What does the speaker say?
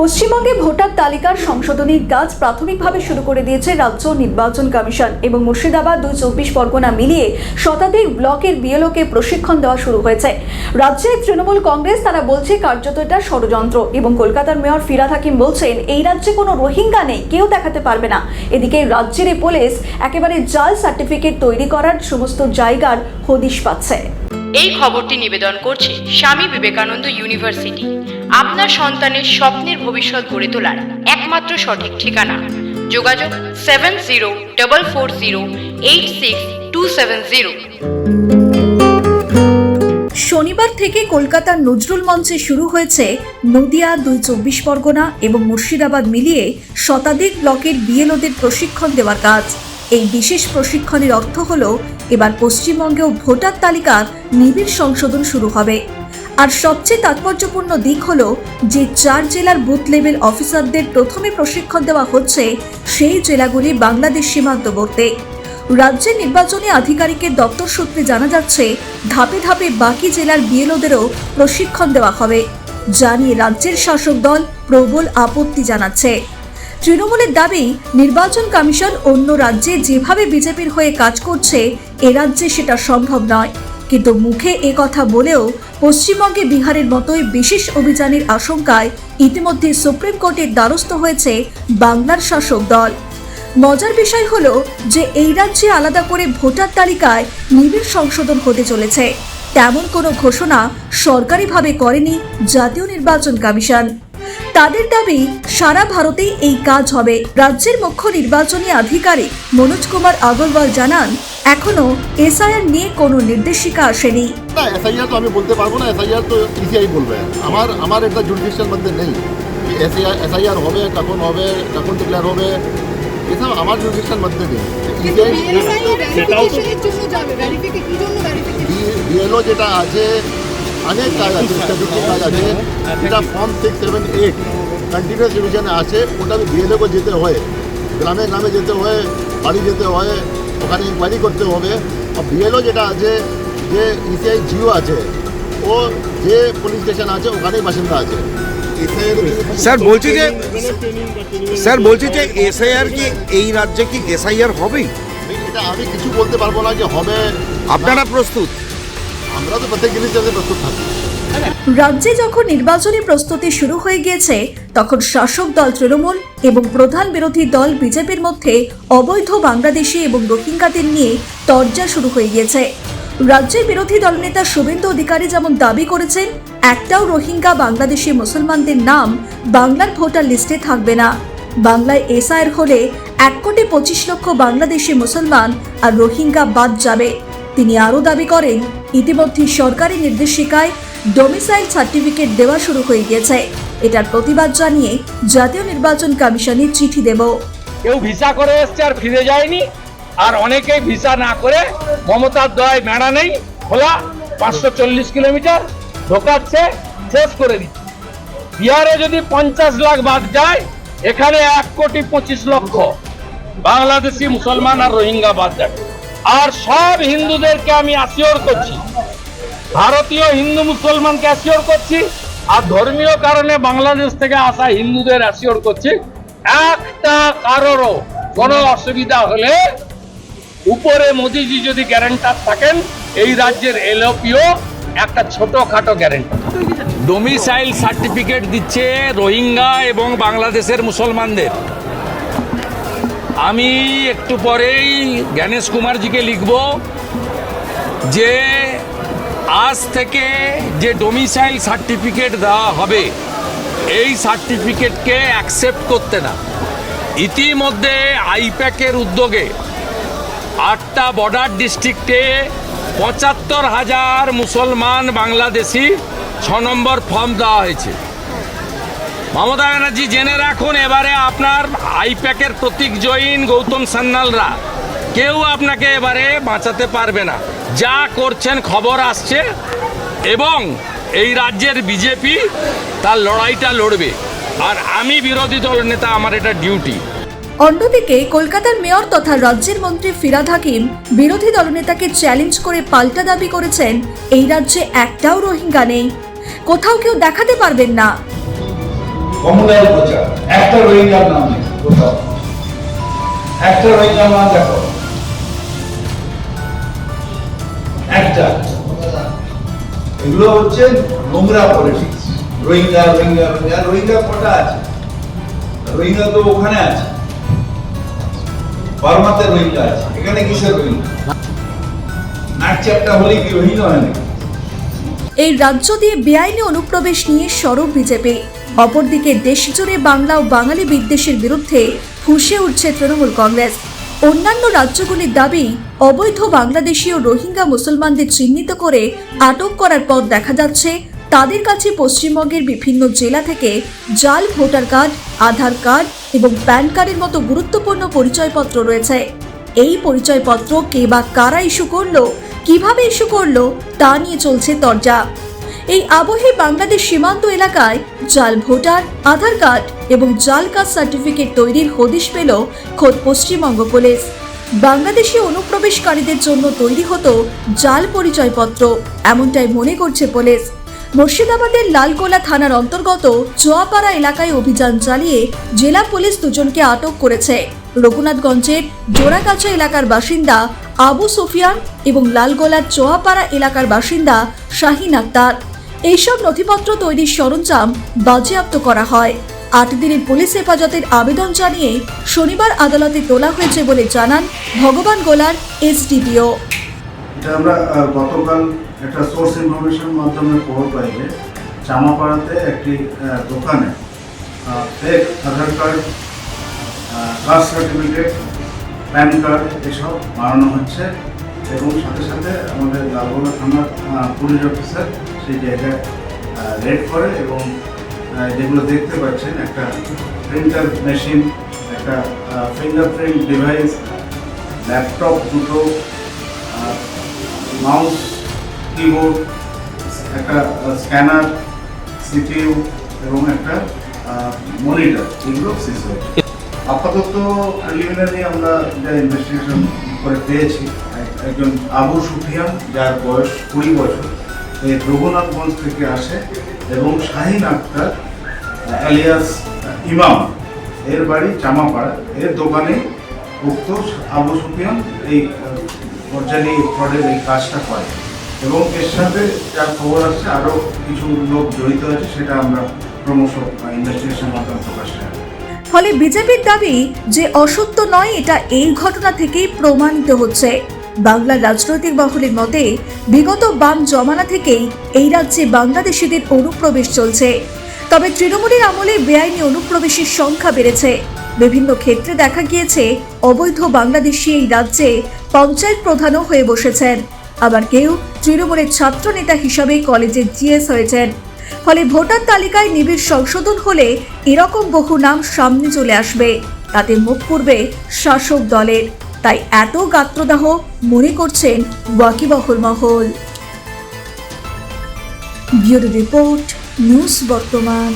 পশ্চিমবঙ্গে ভোটার তালিকার সংশোধনীর কাজ প্রাথমিকভাবে শুরু করে দিয়েছে রাজ্য নির্বাচন কমিশন এবং মুর্শিদাবাদ দুই চব্বিশ পরগনা মিলিয়ে শতাধিক ব্লকের বিএলওকে প্রশিক্ষণ দেওয়া শুরু হয়েছে। রাজ্যের তৃণমূল কংগ্রেস তারা বলছে কার্যত এটা ষড়যন্ত্র এবং কলকাতার মেয়র ফিরাদ হাকিম বলছেন, এই রাজ্যে কোনো রোহিঙ্গা নেই, কেউ দেখাতে পারবে না। এদিকে রাজ্যের পুলিশ একেবারে জাল সার্টিফিকেট তৈরি করার সমস্ত জায়গার হদিশ পাচ্ছে। এই খবরটি নিবেদন করছে স্বামী বিবেকানন্দ ইউনিভার্সিটি। আপনার সন্তানের স্বপ্নের ভবিষ্যৎ গড়ে তোলার একমাত্র সঠিক ঠিকানা। যোগাযোগ seven zero double four zero eight six two seven zero. শনিবার থেকে কলকাতার নজরুল মঞ্চে শুরু হয়েছে নদিয়া দুই চব্বিশ পরগনা এবং মুর্শিদাবাদ মিলিয়ে শতাধিক ব্লকের বিএলওদের প্রশিক্ষণ দেওয়ার কাজ। এই বিশেষ প্রশিক্ষণের অর্থ হল, এবার পশ্চিমবঙ্গেও ভোটার তালিকার নিবিড় সংশোধন শুরু হবে। আর সবচেয়ে তাৎপর্যপূর্ণ দিক হল যে চার জেলার বুথ লেভেল অফিসারদের প্রথমে প্রশিক্ষণ দেওয়া হচ্ছে সেই জেলাগুলি বাংলাদেশ সীমান্তবর্তী। রাজ্যের নির্বাচনী আধিকারিকের দপ্তর সূত্রে জানা যাচ্ছে, ধাপে ধাপে বাকি জেলার বিএলওদেরও প্রশিক্ষণ দেওয়া হবে, যা নিয়ে রাজ্যের শাসক দল প্রবল আপত্তি জানাচ্ছে। তৃণমূলের দাবি, নির্বাচন কমিশন অন্য রাজ্যে যেভাবে বিজেপির হয়ে কাজ করছে, এ রাজ্যে সেটা সম্ভব নয়। কিন্তু মুখে এ কথা বলেও পশ্চিমবঙ্গে বিহারের মতোই বিশেষ অভিযানের আশঙ্কায় ইতিমধ্যে সুপ্রিম কোর্টের দ্বারস্থ হয়েছে বাংলার শাসক দল। মজার বিষয় হলো যে এই রাজ্যে আলাদা করে ভোটার তালিকায় নিবিড় সংশোধন হতে চলেছে। তেমন কোনো ঘোষণা সরকারিভাবে করেনি জাতীয় নির্বাচন কমিশন। তাদের দাবি সারা ভারতেই এই কাজ হবে। রাজ্যের মুখ্য নির্বাচনী আধিকারিক মনোজ কুমার আগরওয়াল জানান এখনও এসআইআর নিয়ে কোনো নির্দেশিকা আসেনি। না এসআইআর তো আমি বলতে পারব না এসআইআর তো ইসিআই বলবে। আমার আমার একটা জুডিশিয়াল মধ্যে নেই। এসআইআর এসআইআর হবে কখন হবে কখন ডিক্লেয়ার হবে এসব আমার জুডিশিয়াল মধ্যে নেই। বিএলও যেটা আছে অনেক কাজ আছে স্ট্যাটিস্টিক কাজ আছে যেটা form six seven eight continuous রিভিশনে আছে ওটা বিএলও को যেতে হয়। গ্রামে গ্রামে যেতে হয় বাড়ি যেতে হয় ওখানে ইনকোয়ারি করতে হবে। আর বিএলও যেটা আছে যে ইসিআই জিও আছে ও যে পুলিশ স্টেশন আছে ওখানেই বাসিন্দা আছে। স্যার বলছি যে স্যার বলছি যে এসআইআর কি এই রাজ্যে কি এসআইআর হবেই? এটা আমি কিছু বলতে পারব না যে হবে। আপনারা প্রস্তুত। আমরা তো প্রত্যেক প্রস্তুত থাকি। রাজ্যে যখন নির্বাচনী প্রস্তুতি শুরু হয়ে গিয়েছে, তখন শাসক দল তৃণমূল এবং প্রধান বিরোধী দল বিজেপির মধ্যে অবৈধ বাংলাদেশি এবং রোহিঙ্গাদের নিয়ে তরজা শুরু হয়ে গিয়েছে। রাজ্যের বিরোধী দলনেতা শুভেন্দু অধিকারী যেমন দাবি করেছেন, একটাও রোহিঙ্গা বাংলাদেশি মুসলমানদের নাম বাংলার ভোটার লিস্টে থাকবে না। বাংলায় এসআইআর হলে এক কোটি পঁচিশ লক্ষ বাংলাদেশি মুসলমান আর রোহিঙ্গা বাদ যাবে। তিনি আরও দাবি করেন, ইতিমধ্যে সরকারি নির্দেশিকায় ডোমিসাইল সার্টিফিকেট দেওয়া শুরু হয়ে গিয়েছে। এটার প্রতিবাদ জানিয়ে জাতীয় নির্বাচন কমিশনে চিঠি দেব। কেউ ভিসা করে এসছে আর ফিরে যায়নি। আর অনেকেই ভিসা না করে মমতার দয় মেড়া নেই, খোলা পাঁচশো চল্লিশ কিলোমিটার ঢোকাচ্ছে, শেষ করে দিচ্ছে। বিহারে যদি পঞ্চাশ লাখ বাদ যায়, এখানে এক কোটি পঁচিশ লক্ষ। বাংলাদেশি মুসলমান আর রোহিঙ্গা বাদ যাবে। আর সব হিন্দুদেরকে আমি আসিওর করছি, ভারতীয় হিন্দু মুসলমানকে অ্যাসিওর করছি, আর ধর্মীয় কারণে বাংলাদেশ থেকে আসা হিন্দুদের অ্যাসিওর করছি, একটা কারোরও কোনো অসুবিধা হলে উপরে মোদিজি যদি গ্যারেন্টার থাকেন, এই রাজ্যের এলওপিও একটা ছোটখাটো গ্যারেন্টার ডোমিসাইল সার্টিফিকেট দিচ্ছে রোহিঙ্গা এবং বাংলাদেশের মুসলমানদের। আমি একটু পরেই জ্ঞানেশ কুমারজিকে লিখব যে আজ থেকে যে ডোমিসাইল সার্টিফিকেট দেওয়া হবে, এই সার্টিফিকেটকে অ্যাকসেপ্ট করতে না। ইতিমধ্যে আইপ্যাকের উদ্যোগে আটটা বর্ডার ডিস্ট্রিক্টে পঁচাত্তর হাজার মুসলমান বাংলাদেশি ছ নম্বর ফর্ম দেওয়া হয়েছে। মমতা ব্যানার্জি, জেনে রাখুন, এবারে আপনার আইপ্যাকের প্রতীক জৈন গৌতম সান্যালরা। কেউ আপনাকে এবারে বাঁচাতে পারবে না। যা করছেন, খবর আসছে, এবং এই রাজ্যের বিজেপি তার লড়াইটা লড়বে। আর আমি বিরোধী দল নেতা, আমার এটা ডিউটি। অন্যদিকে, কলকাতার মেয়র তথা রাজ্যের মন্ত্রী ফিরাদ হাকিম বিরোধী দলনেতাকে চ্যালেঞ্জ করে পাল্টা দাবি করেছেন, এই রাজ্যে একটাও রোহিঙ্গা নেই। কোথাও কেউ দেখাতে পারবেন না। কমনওয়েলথ প্রচার। একটা রোহিঙ্গার নাম নেই, কোথাও। একটা রোহিঙ্গার নাম দেখো। একটা। এগুলো হচ্ছে নোংরা politics Rohingya Rohingya Rohingya. Rohingya কটা আছে? রোহিঙ্গা তো ওখানে আছে। বার্মাতে রোহিঙ্গা আছে। এখানে কিসের রোহিঙ্গা? নাক চ্যাপটা হলে কি রোহিঙ্গা হয় এই রাজ্য দিয়ে বেআইনি অনুপ্রবেশ নিয়ে সরব বিজেপি। অপরদিকে দেশজুড়ে বাংলা ও বাঙালি বিদ্বেষের বিরুদ্ধে ফুঁসে উঠছে তৃণমূল কংগ্রেস। অন্যান্য রাজ্যগুলির দাবি, অবৈধ বাংলাদেশীয় রোহিঙ্গা মুসলমানদের চিহ্নিত করে আটক করার পথ দেখা যাচ্ছে। তাদের কাছে পশ্চিমবঙ্গের বিভিন্ন জেলা থেকে জাল, ভোটার কার্ড, আধার কার্ড এবং প্যান কার্ডের মতো গুরুত্বপূর্ণ পরিচয়পত্র রয়েছে। এই পরিচয়পত্র কে বা কারা ইস্যু করল, কীভাবে ইস্যু করল, তা নিয়ে চলছে তরজা। এই আবহে বাংলাদেশ সীমান্ত এলাকায় জাল ভোটার, আধার কার্ড এবং জাল কাস্ট সার্টিফিকেট তৈরির হদিশ পেল খোদ পশ্চিমবঙ্গ পুলিশ। বাংলাদেশি অনুপ্রবেশকারীদের জন্য তৈরি হতো জাল পরিচয়পত্র, এমনটাই মনে করছে পুলিশ। মুর্শিদাবাদের লালগোলা থানার অন্তর্গত চোয়াপাড়া এলাকায় অভিযান চালিয়ে জেলা পুলিশ দুজনকে আটক করেছে। রঘুনাথগঞ্জের জোড়াকাছা এলাকার বাসিন্দা আবু সুফিয়ান এবং লালগোলার চোয়াপাড়া এলাকার বাসিন্দা শাহিন আক্তার। এইসব নথিপত্র তৈরির সরঞ্জাম বাজেয়াপ্ত করা হয়। আট দিনের পুলিশ হেফাজতের আবেদন জানিয়ে শনিবার আদালতে তোলা হয়েছে বলে জানান ভগবান গোলার এসডিপিও। আমরা গতকাল একটা সোর্স ইনফরমেশন মাধ্যমে খবর পাই যে চামাপাড়াতে একটি দোকানে fake Aadhaar card caste certificate PAN card এসব বানানো হচ্ছে এবং সাথে সাথে আমাদের লালগোলা থানার পুলিশ অফিসার সেই জায়গায় রেড করে এবং যেগুলো দেখতে পাচ্ছেন, একটা প্রিন্টার মেশিন একটা ফিঙ্গারপ্রিন্ট ডিভাইস ল্যাপটপ দুটো মাউস কিবোর্ড একটা স্ক্যানার সিপিইউ এবং একটা মনিটর এগুলো সিজ হয়েছে। আপাতত প্রিলিমিনারি আমরা যা ইনভেস্টিগেশন করে পেয়েছি একজন আবু সুফিয়ান, যার বয়স কুড়ি বছর। এই রঘুনাথগঞ্জ থেকে আসে এবং শাহিন আক্তার অ্যালিয়াস ইমাম, এর বাড়ি চামাপাড়া এর দোকানে উক্ত আবু সুফিয়ান এই পর্যায়ে ফ্রডের এই কাজটা করে। এবং এর সাথে যা খবর আসছে আরও কিছু লোক জড়িত আছে, সেটা আমরা ক্রমশ ইনভেস্টিগেশন মাধ্যমে প্রকাশ করি। ফলে বিজেপির দাবি যে অসত্য নয়, এটা এই ঘটনা থেকেই প্রমাণিত হচ্ছে। বাংলার রাজনৈতিক মহলের মতে, বিগত বাম জমানা থেকেই এই রাজ্যে বাংলাদেশিদের অনুপ্রবেশ চলছে। তবে তৃণমূলের আমলে বেআইনি অনুপ্রবেশের সংখ্যা বেড়েছে। বিভিন্ন ক্ষেত্রে দেখা গিয়েছে, অবৈধ বাংলাদেশি এই রাজ্যে পঞ্চায়েত প্রধানও হয়ে বসেছেন। আবার কেউ তৃণমূলের ছাত্র নেতা হিসাবে কলেজের জিএস হয়েছেন। ফলে ভোটার তালিকায় নিবিড় সংশোধন হলে এরকম বহু নাম সামনে চলে আসবে। তাতে মুখ পূর্বে শাসক দলের। তাই এত গাত্রদাহ মনে করছেন ওয়াকিবহল মহল। ব্যুরো রিপোর্ট নিউজ বর্তমান।